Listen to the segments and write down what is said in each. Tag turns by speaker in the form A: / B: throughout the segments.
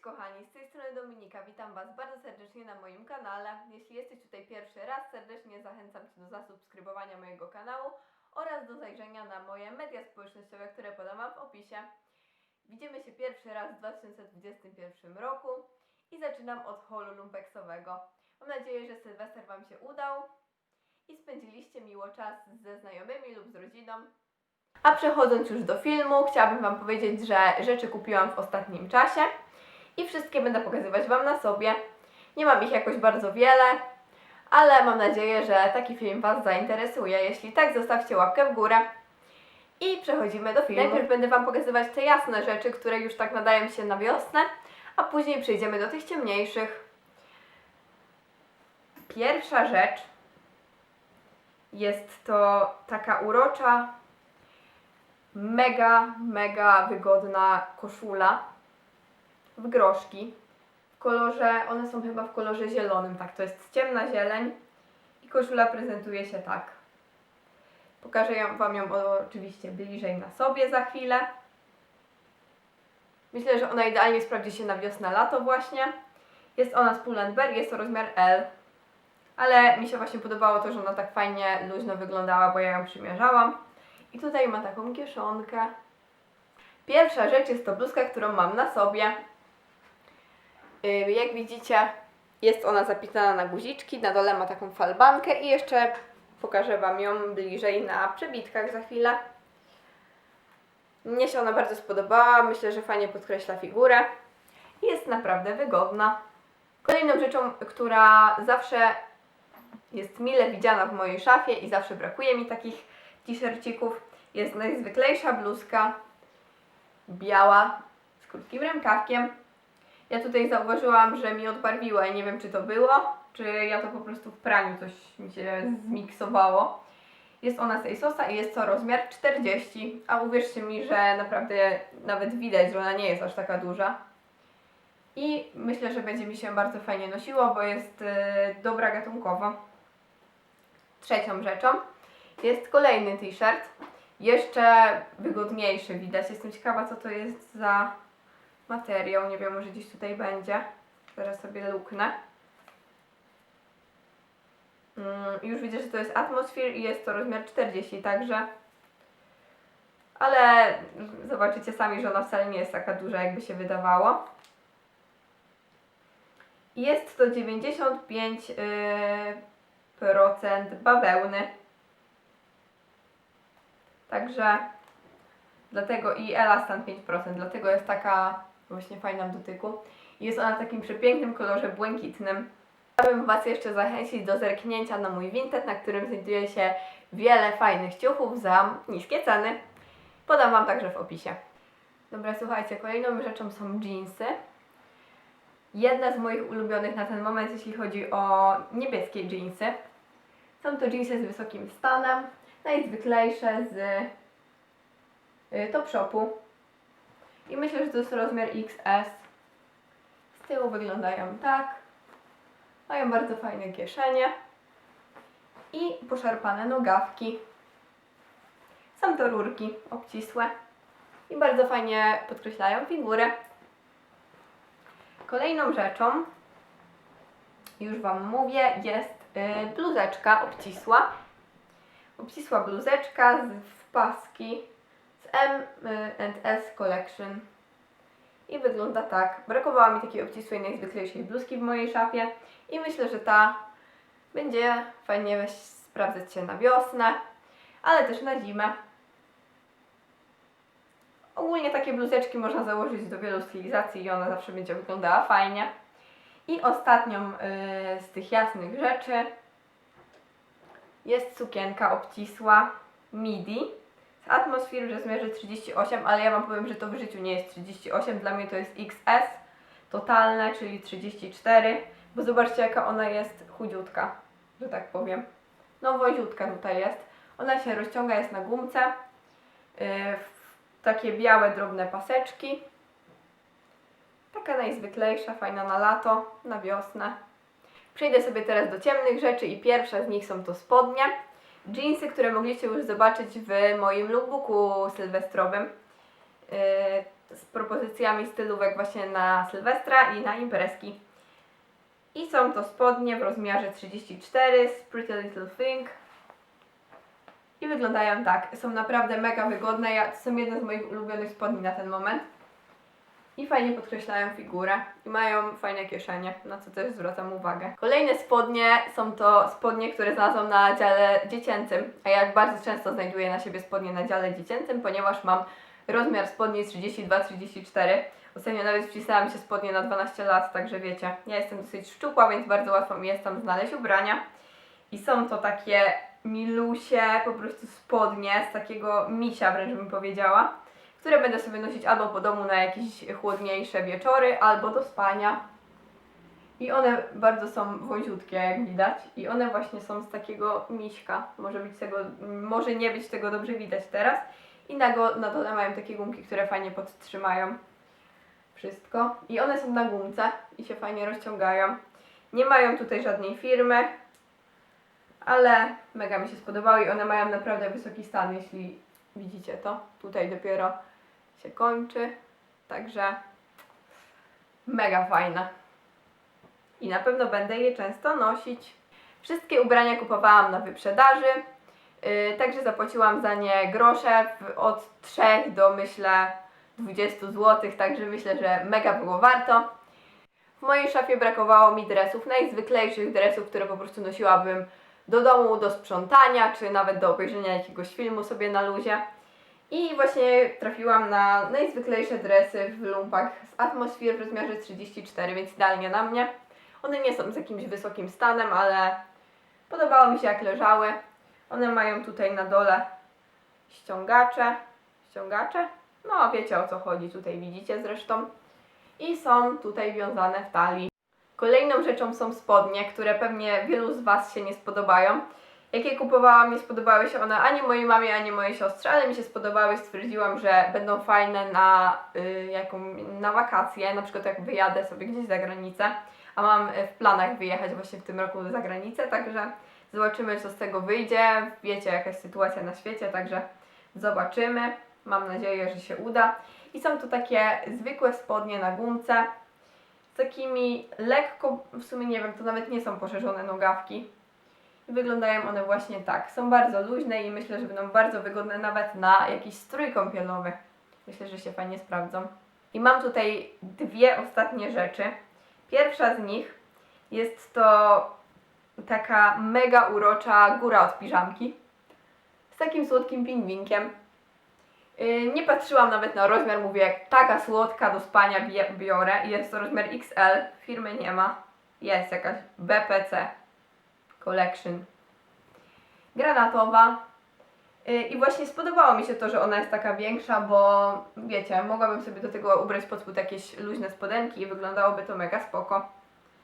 A: kochani, z tej strony Dominika, witam Was bardzo serdecznie na moim kanale. Jeśli jesteś tutaj pierwszy raz, serdecznie zachęcam Cię do zasubskrybowania mojego kanału oraz do zajrzenia na moje media społecznościowe, które podam Wam w opisie. Widzimy się pierwszy raz w 2021 roku i zaczynam od holu lumpeksowego. Mam nadzieję, że Sylwester Wam się udał i spędziliście miło czas ze znajomymi lub z rodziną. A przechodząc już do filmu, chciałabym Wam powiedzieć, że rzeczy kupiłam w ostatnim czasie i wszystkie będę pokazywać Wam na sobie. Nie mam ich jakoś bardzo wiele, ale mam nadzieję, że taki film Was zainteresuje. Jeśli tak, zostawcie łapkę w górę. I przechodzimy do filmu. Najpierw będę Wam pokazywać te jasne rzeczy, które już tak nadają się na wiosnę, a później przejdziemy do tych ciemniejszych. Pierwsza rzecz jest to taka urocza, mega, mega wygodna koszula w groszki. W kolorze, one są chyba w kolorze zielonym, tak, to jest ciemna zieleń i koszula prezentuje się tak. Pokażę Wam ją oczywiście bliżej na sobie za chwilę. Myślę, że ona idealnie sprawdzi się na wiosnę, lato właśnie. Jest ona z Pull&Bear, jest to rozmiar L. Ale mi się właśnie podobało to, że ona tak fajnie, luźno wyglądała, bo ja ją przymierzałam. I tutaj ma taką kieszonkę. Pierwsza rzecz jest to bluzka, którą mam na sobie. Yy, Jak widzicie, jest ona zapisana na guziczki, na dole ma taką falbankę i jeszcze pokażę Wam ją bliżej na przebitkach za chwilę. Mnie się ona bardzo spodobała, myślę, że fajnie podkreśla figurę. Jest naprawdę wygodna. Kolejną rzeczą, która zawsze jest mile widziana w mojej szafie i zawsze brakuje mi takich t-shircików, jest najzwyklejsza bluzka biała z krótkim rękawkiem. Ja tutaj zauważyłam, że mi odbarwiła i nie wiem czy to było, czy ja to po prostu w praniu coś mi się zmiksowało. Jest ona z Asosa i jest to rozmiar 40, a uwierzcie mi, że naprawdę nawet widać, że ona nie jest aż taka duża. I myślę, że będzie mi się bardzo fajnie nosiło, bo jest e, dobra gatunkowo. Trzecią rzeczą jest kolejny t-shirt, jeszcze wygodniejszy widać. Jestem ciekawa, co to jest za materiał. Nie wiem, może gdzieś tutaj będzie. Zaraz sobie luknę. Mm, już widzę, że to jest Atmosphere i jest to rozmiar 40, także. Ale zobaczycie sami, że ona wcale nie jest taka duża, jakby się wydawało. Jest to 95% yy, procent bawełny. Także dlatego i elastan 5%, dlatego jest taka właśnie fajna w dotyku. Jest ona w takim przepięknym kolorze błękitnym. Chciałabym Was jeszcze zachęcić do zerknięcia na mój Vinted, na którym znajduje się wiele fajnych ciuchów za niskie ceny. Podam Wam także w opisie. Dobra, słuchajcie, kolejną rzeczą są jeansy. Jedna z moich ulubionych na ten moment, jeśli chodzi o niebieskie jeansy. Są to jeansy z wysokim stanem, najzwyklejsze z y, Topshopu. I myślę, że to jest rozmiar XS. Z tyłu wyglądają tak. Mają bardzo fajne kieszenie i poszarpane nogawki. Są to rurki obcisłe i bardzo fajnie podkreślają figurę. Kolejną rzeczą, już Wam mówię, jest y, bluzeczka obcisła. Obcisła bluzeczka z, paski z M y, S Collection. I wygląda tak. Brakowało mi takiej obcisłej, najzwyklejszej bluzki w mojej szafie. I myślę, że ta będzie fajnie sprawdzać się na wiosnę, ale też na zimę. Ogólnie takie bluzeczki można założyć do wielu stylizacji i ona zawsze będzie wyglądała fajnie. I ostatnią y, z tych jasnych rzeczy jest sukienka obcisła midi z Atmosphere w rozmiarze 38, ale ja Wam powiem, że to w życiu nie jest 38, dla mnie to jest XS totalne, czyli 34, bo zobaczcie jaka ona jest chudziutka, że tak powiem. No woziutka tutaj jest. Ona się rozciąga, jest na gumce. Yy, takie białe, drobne paseczki. Taka najzwyklejsza, fajna na lato, na wiosnę. Przejdę sobie teraz do ciemnych rzeczy i pierwsza z nich są to spodnie. Jeansy, które mogliście już zobaczyć w moim lookbooku sylwestrowym. Yy, z propozycjami stylówek właśnie na Sylwestra i na imprezki. I są to spodnie w rozmiarze 34 z Pretty Little Thing. I wyglądają tak. Są naprawdę mega wygodne. Ja, to są jedne z moich ulubionych spodni na ten moment. I fajnie podkreślają figurę. I mają fajne kieszenie, na co też zwracam uwagę. Kolejne spodnie są to spodnie, które znalazłam na dziale dziecięcym. A jak bardzo często znajduję na siebie spodnie na dziale dziecięcym, ponieważ mam rozmiar spodni 32-34. Ostatnio nawet wpisałam się spodnie na 12 lat, także wiecie, ja jestem dosyć szczupła, więc bardzo łatwo mi jest tam znaleźć ubrania. I są to takie milusie, po prostu spodnie z takiego misia wręcz bym powiedziała, które będę sobie nosić albo po domu na jakieś chłodniejsze wieczory, albo do spania. I one bardzo są wąziutkie, jak widać. I one właśnie są z takiego miśka. Może, być tego, może nie być tego dobrze widać teraz. I na, go, na dole mają takie gumki, które fajnie podtrzymają wszystko. I one są na gumce i się fajnie rozciągają. Nie mają tutaj żadnej firmy, ale mega mi się spodobały i one mają naprawdę wysoki stan, jeśli widzicie to. Tutaj dopiero się kończy, także mega fajne. I na pewno będę je często nosić. Wszystkie ubrania kupowałam na wyprzedaży, yy, także zapłaciłam za nie grosze od 3 do myślę 20 zł, także myślę, że mega było warto. W mojej szafie brakowało mi dresów, najzwyklejszych dresów, które po prostu nosiłabym do domu, do sprzątania, czy nawet do obejrzenia jakiegoś filmu sobie na luzie. I właśnie trafiłam na najzwyklejsze dresy w lumpach z Atmosphere w rozmiarze 34, więc idealnie na mnie. One nie są z jakimś wysokim stanem, ale podobało mi się jak leżały. One mają tutaj na dole ściągacze. Ściągacze? No wiecie o co chodzi, tutaj widzicie zresztą. I są tutaj wiązane w talii. Kolejną rzeczą są spodnie, które pewnie wielu z Was się nie spodobają. Jak je kupowałam, nie spodobały się one ani mojej mamie, ani mojej siostrze, ale mi się spodobały. Stwierdziłam, że będą fajne na, y, jaką, na wakacje, na przykład jak wyjadę sobie gdzieś za granicę. A mam y, w planach wyjechać właśnie w tym roku za granicę, także zobaczymy, co z tego wyjdzie. Wiecie, jaka jest sytuacja na świecie, także zobaczymy. Mam nadzieję, że się uda. I są to takie zwykłe spodnie na gumce z takimi lekko, w sumie nie wiem, to nawet nie są poszerzone nogawki. Wyglądają one właśnie tak. Są bardzo luźne i myślę, że będą bardzo wygodne nawet na jakiś strój kąpielowy. Myślę, że się fajnie sprawdzą. I mam tutaj dwie ostatnie rzeczy. Pierwsza z nich jest to taka mega urocza góra od piżamki z takim słodkim pingwinkiem. Yy, Nie patrzyłam nawet na rozmiar, mówię, taka słodka do spania biorę. Jest to rozmiar XL, firmy nie ma. Jest jakaś BPC Collection granatowa. Yy, I właśnie spodobało mi się to, że ona jest taka większa, bo wiecie, mogłabym sobie do tego ubrać pod spód jakieś luźne spodenki i wyglądałoby to mega spoko.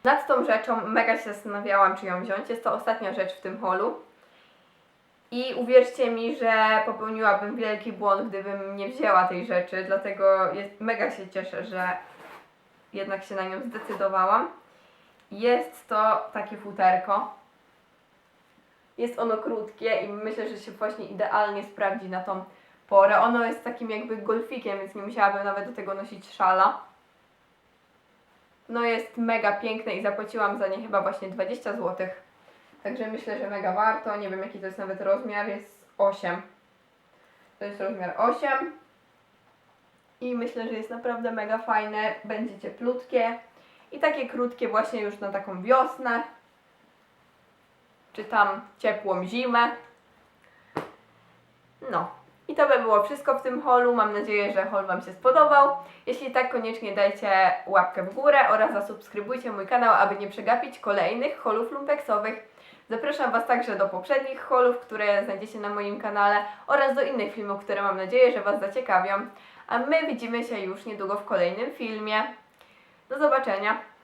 A: Nad tą rzeczą mega się zastanawiałam, czy ją wziąć. Jest to ostatnia rzecz w tym holu. I uwierzcie mi, że popełniłabym wielki błąd, gdybym nie wzięła tej rzeczy, dlatego jest, mega się cieszę, że jednak się na nią zdecydowałam. Jest to takie futerko. Jest ono krótkie i myślę, że się właśnie idealnie sprawdzi na tą porę. Ono jest takim jakby golfikiem, więc nie musiałabym nawet do tego nosić szala. No jest mega piękne i zapłaciłam za nie chyba właśnie 20 zł. Także myślę, że mega warto. Nie wiem jaki to jest nawet rozmiar, jest 8. To jest rozmiar 8. I myślę, że jest naprawdę mega fajne. Będzie cieplutkie. I takie krótkie właśnie już na taką wiosnę. Czy tam ciepłą zimę. No. I to by było wszystko w tym holu. Mam nadzieję, że hol Wam się spodobał. Jeśli tak, koniecznie dajcie łapkę w górę oraz zasubskrybujcie mój kanał, aby nie przegapić kolejnych holów lumpeksowych. Zapraszam Was także do poprzednich holów, które znajdziecie na moim kanale oraz do innych filmów, które mam nadzieję, że Was zaciekawią. A my widzimy się już niedługo w kolejnym filmie. Do zobaczenia!